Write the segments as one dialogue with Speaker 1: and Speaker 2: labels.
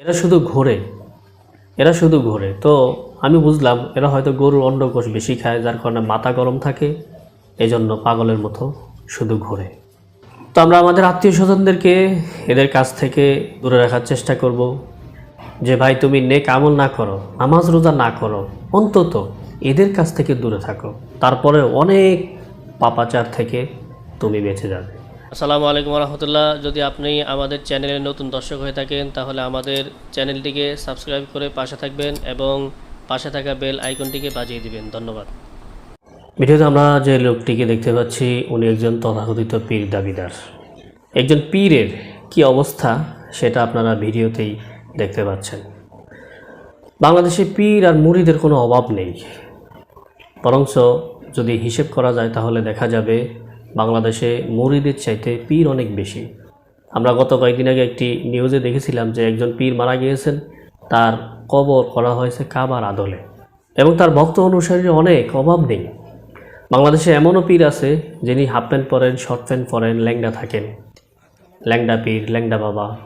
Speaker 1: এরা শুধু ঘোরে। এরা শুধু ঘোরে। তো আমি বুঝলাম, এরা হয়তো গরুর অন্ডকোষ বেশি খায়, যার কারণে মাথা গরম থাকে এই জন্য পাগলের মতো শুধু ঘোরে। তো আমরা আমাদের আত্মীয় স্বজনদেরকে এদের কাছ থেকে দূরে রাখার চেষ্টা করব যে, ভাই, তুমি নেক আমল না করো, নামাজ রোজা না করো, অন্তত এদের কাছ থেকে দূরে থাকো। তারপরে অনেক পাপাচার থেকে তুমি বেঁচে যাবে। আসসালামু আলাইকুম রহমতুল্লাহ। যদি আপনি আমাদের চ্যানেলে নতুন দর্শক হয়ে থাকেন, তাহলে আমাদের চ্যানেলটিকে সাবস্ক্রাইব করে পাশে থাকবেন এবং পাশে থাকা বেল আইকনটিকে বাজিয়ে দিবেন। ধন্যবাদ। ভিডিওতে আমরা যে লোকটিকে দেখতে পাচ্ছি, উনি একজন তথাকথিত পীর দাবিদার। একজন পীরের কি অবস্থা, সেটা আপনারা ভিডিওতেই দেখতে পাচ্ছেন। বাংলাদেশে পীর আর মুড়িদের কোনো অভাব নেই। বরঞ্চ যদি হিসেব করা যায়, তাহলে দেখা যাবে বাংলাদেশে মুড়িদের চাইতে পীর অনেক বেশি। আমরা গত কয়েকদিন আগে একটি নিউজে দেখেছিলাম যে একজন পীর মারা গিয়েছেন। তার কবর করা হয়েছে কাবার আদলে। এবং তার ভক্ত অনুসারীর অনেক, অভাব নেই। বাংলাদেশে এমনও পীর আছে যিনি হাফ প্যান্ট পরেন শর্ট প্যান্ট পরেন, ল্যাংডা থাকেন। ল্যাংডা পীর, ল্যাংডা বাবা,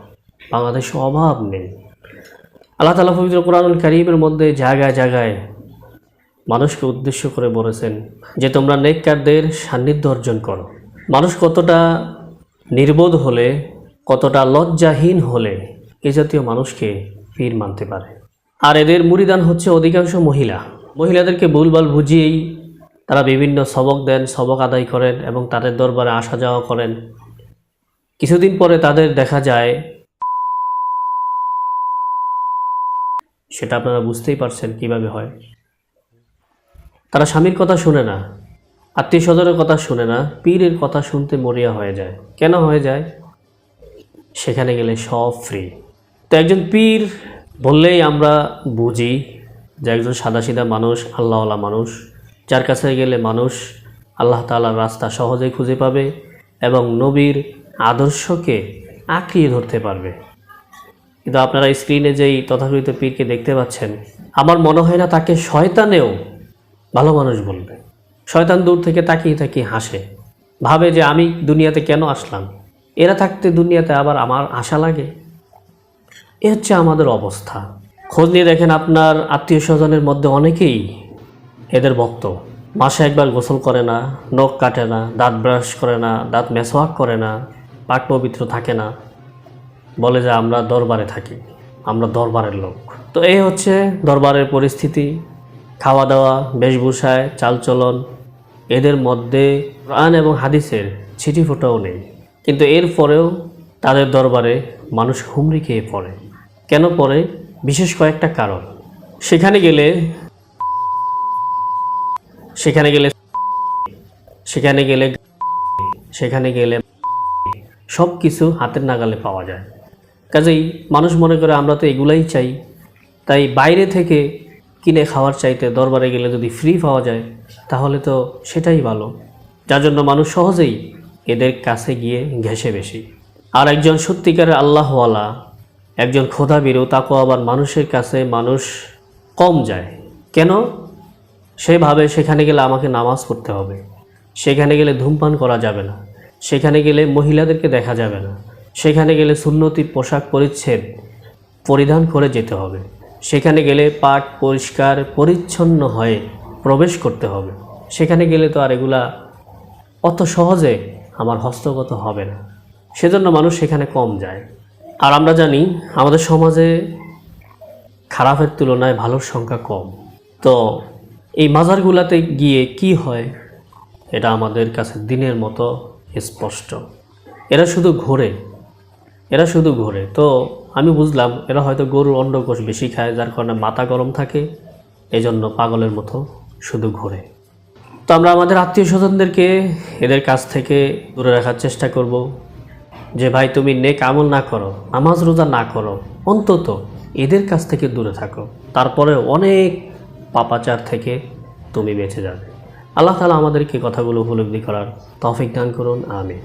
Speaker 1: বাংলাদেশে অভাব নেই। আল্লাহ তালা পবিত্র কোরআনুল কারিমের মধ্যে জায়গায় জায়গায় মানুষকে উদ্দেশ্য করে বলেছেন যে তোমরা নেককারদের সান্নিধ্য অর্জন করো। মানুষ কতটা নির্বোধ হলে, কতটা লজ্জাহীন হলে এ জাতীয় মানুষকে পীর মানতে পারে। আর এদের মুড়িদান হচ্ছে অধিকাংশ মহিলা। মহিলাদেরকে ভুলভাল বুঝিয়েই তারা বিভিন্ন সবক দেন, সবক আদায় করেন এবং তাদের দরবারে আসা যাওয়া করেন। কিছুদিন পরে তাদের দেখা যায়, সেটা আপনারা বুঝতেই পারছেন কীভাবে হয়। তারা স্বামীর কথা শুনে না আত্মীয় স্বজনের কথা শুনে না, পীরের কথা শুনতে মরিয়া হয়ে যায়। কেন হয়ে যায়? সেখানে গেলে সব ফ্রি তো একজন পীর বললেই আমরা বুঝি যে একজন সাদাসিধা মানুষ, আল্লাহওয়ালা মানুষ, যার কাছে গেলে মানুষ আল্লাহ তালার রাস্তা সহজেই খুঁজে পাবে এবং নবীর আদর্শকে আঁকড়িয়ে ধরতে পারবে। কিন্তু আপনারা স্ক্রিনে যেই তথাকথিত পীরকে দেখতে পাচ্ছেন, আমার মনে হয় না তাকে শয়তানেও ভালো মানুষ বলবে। শয়তান দূর থেকে তাকিয়ে তাকিয়ে হাসে। ভাবে যে আমি দুনিয়াতে কেন আসলাম? এরা থাকতে দুনিয়াতে আবার আমার আশা লাগে? এ হচ্ছে আমাদের অবস্থা। খোঁজ নিয়ে দেখেন আপনার আত্মীয় স্বজনের মধ্যে অনেকেই এদের ভক্ত। মাসে একবার গোসল করে না, নখ কাটে না, দাঁত ব্রাশ করে না, দাঁত মেসওয়াক করে না, পাক পবিত্র থাকে না। বলে যে আমরা দরবারে থাকি, আমরা দরবারের লোক। তো এই হচ্ছে দরবারের পরিস্থিতি। খাওয়া দাওয়া বেশভূষায়, চালচলন, এদের মধ্যে প্রাণ এবং হাদিসের ছিটি ফোটাও নেই। কিন্তু এর পরেও তাদের দরবারে মানুষ হুমড়ি খেয়ে পড়ে। কেন পড়ে? বিশেষ কয়েকটা কারণ। সেখানে গেলে সেখানে গেলে সেখানে গেলে সেখানে গেলে সব কিছু হাতের নাগালে পাওয়া যায়। কাজেই মানুষ মনে করে, আমরা তো এগুলাই চাই। তাই বাইরে থেকে কিনে খাওয়ার চাইতে দরবারে গেলে যদি ফ্রি পাওয়া যায়, তাহলে তো সেটাই ভালো। যার জন্য মানুষ সহজেই এদের কাছে গিয়ে ঘেসে বেশি। আর একজন সত্যিকারের আল্লাহওয়ালা, একজন খোদা বিরু তাকে আবার মানুষের কাছে মানুষ কম যায়। কেন? সে ভাবে সেখানে গেলে আমাকে নামাজ পড়তে হবে। সেখানে গেলে ধূমপান করা যাবে না। সেখানে গেলে মহিলাদেরকে দেখা যাবে না। সেখানে গেলে সুন্নতি পোশাক পরিচ্ছেদ পরিধান করে যেতে হবে। সেখানে গেলে পাক পরিষ্কার, পরিচ্ছন্ন হয়ে প্রবেশ করতে হবে। সেখানে গেলে তো আর এগুলা অত সহজে আমার হস্তগত হবে না। সেজন্য মানুষ সেখানে কম যায়। আর আমরা জানি, আমাদের সমাজে খারাপের তুলনায় ভালোর সংখ্যা কম। তো এই মাজারগুলাতে গিয়ে কি হয়, এটা আমাদের কাছে দিনের মতো স্পষ্ট। এরা শুধু ঘোরে। এরা শুধু ঘোরে। তো আমি বুঝলাম এরা হয়তো গরুর অন্ডকোষ বেশি খায়, যার কারণে মাথা গরম থাকে এই জন্য পাগলের মতো শুধু ঘোরে। তো আমরা আমাদের আত্মীয় স্বজনদেরকে এদের কাছ থেকে দূরে রাখার চেষ্টা করব যে, ভাই, তুমি নেক আমল না করো, নামাজ রোজা না করো, অন্তত এদের কাছ থেকে দূরে থাকো। তারপরে অনেক পাপাচার থেকে তুমি বেঁচে যাবে। আল্লাহ তালা আমাদেরকে কথাগুলো উপলব্ধি করার তফিক দান করুন, আমিন।